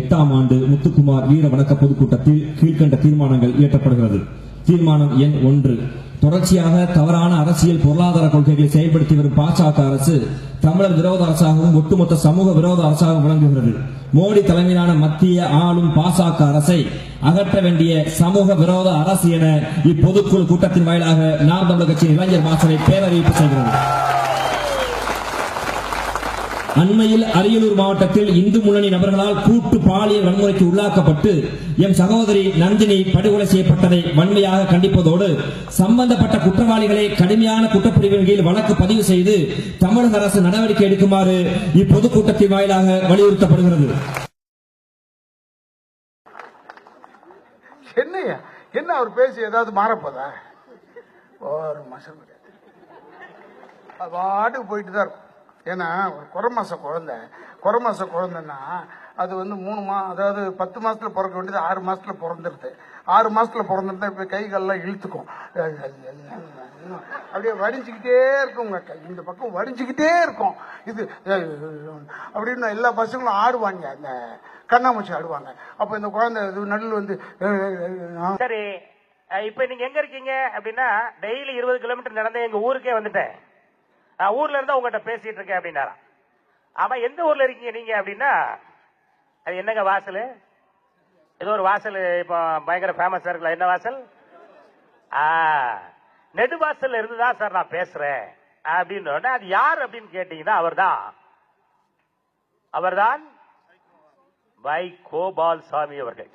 எட்டாம் ஆண்டு முத்துக்குமார் வீர வணக்க பொதுக்கூட்டத்தில் கீழ்கண்ட தீர்மானங்கள் இயற்றப்படுகிறது. தீர்மானம் எண் ஒன்று. தொடர்ச்சியாக தவறான அரசியல் பொருளாதார கொள்கைகளை செயல்படுத்தி வரும் பாஜக அரசு தமிழர் விரோத அரசாகவும் ஒட்டுமொத்த சமூக விரோத அரசாகவும் விளங்குகிறது. மோடி தலைமையிலான மத்திய ஆளும் பாசக அரசை அகற்ற வேண்டிய சமூக விரோத அரசு என இப்பொதுக்குழு கூட்டத்தின் வாயிலாக நாம் தமிழர் கட்சியின் இளைஞர் மாசனை பேரறிவிப்பு செய்கிறது. அண்மையில் அரியலூர் மாவட்டத்தில் இந்து முன்னணி நபர்களால் கூட்டு பாலியல் வன்முறைக்கு உள்ளாக்கப்பட்டு எம் சகோதரி நந்தினி படுகொலை செய்யப்பட்டதை வன்மையாக கண்டிப்பதோடு சம்பந்தப்பட்ட குற்றவாளிகளை கடுமையான குற்றப்பிரிவின் கீழ் வழக்கு பதிவு செய்து தமிழக அரசு நடவடிக்கை எடுக்குமாறு இப்பொதுக்கூட்டத்தின் வாயிலாக வலியுறுத்தப்படுகிறது. என்னையா? என்ன அவர் பேசி ஏதாவது மாறப்போதா? ஒரு மாசம் கிடையாது. பாட்டுக்கு போயிட்டு தான் இருக்கும். ஏன்னா ஒரு குறை குழந்த. குழந்தை குறை குழந்தைன்னா அது வந்து மூணு மா அதாவது பத்து மாதத்தில் பிறக்க வேண்டியது ஆறு மாதத்தில் பிறந்துருது. ஆறு மாதத்தில் பிறந்துருந்தா இப்போ கை கால்லாம் இழுத்துக்கும் அப்படியே வடிஞ்சிக்கிட்டே இருக்கும் கை. இந்த பக்கம் வடிஞ்சிக்கிட்டே இருக்கும். இது அப்படின்னு எல்லா பசங்களும் ஆடுவாங்க. அந்த கண்ணாமூச்சி ஆடுவாங்க. அப்போ இந்த குழந்தை இது நடுவில் வந்து சரி. இப்போ நீங்கள் எங்கே இருக்கீங்க? அப்படின்னா டெய்லி இருபது கிலோமீட்டர் நடந்து எங்கள் ஊருக்கே வந்துட்டேன். நான் ஊர்ல இருந்தா உங்ககிட்ட பேசிட்டு இருக்கேன் அப்படின்னாரா? ஆமா எந்த ஊர்ல இருக்கீங்க நீங்க அப்படின்னா அது என்னங்க வாசல்? ஏதோ ஒரு வாசல் இப்போ பயங்கர ஃபேமஸா இருக்குல்ல என்ன வாசல்? ஆ நெடுவாசல் இருந்து தான் சார் நான் பேசுறேன். அப்படின்னு உடனே அது யார் அப்படின்னு கேட்டீங்கன்னா அவர்தான். அவர்தான் வை கோபால் சாமி அவர்கள்.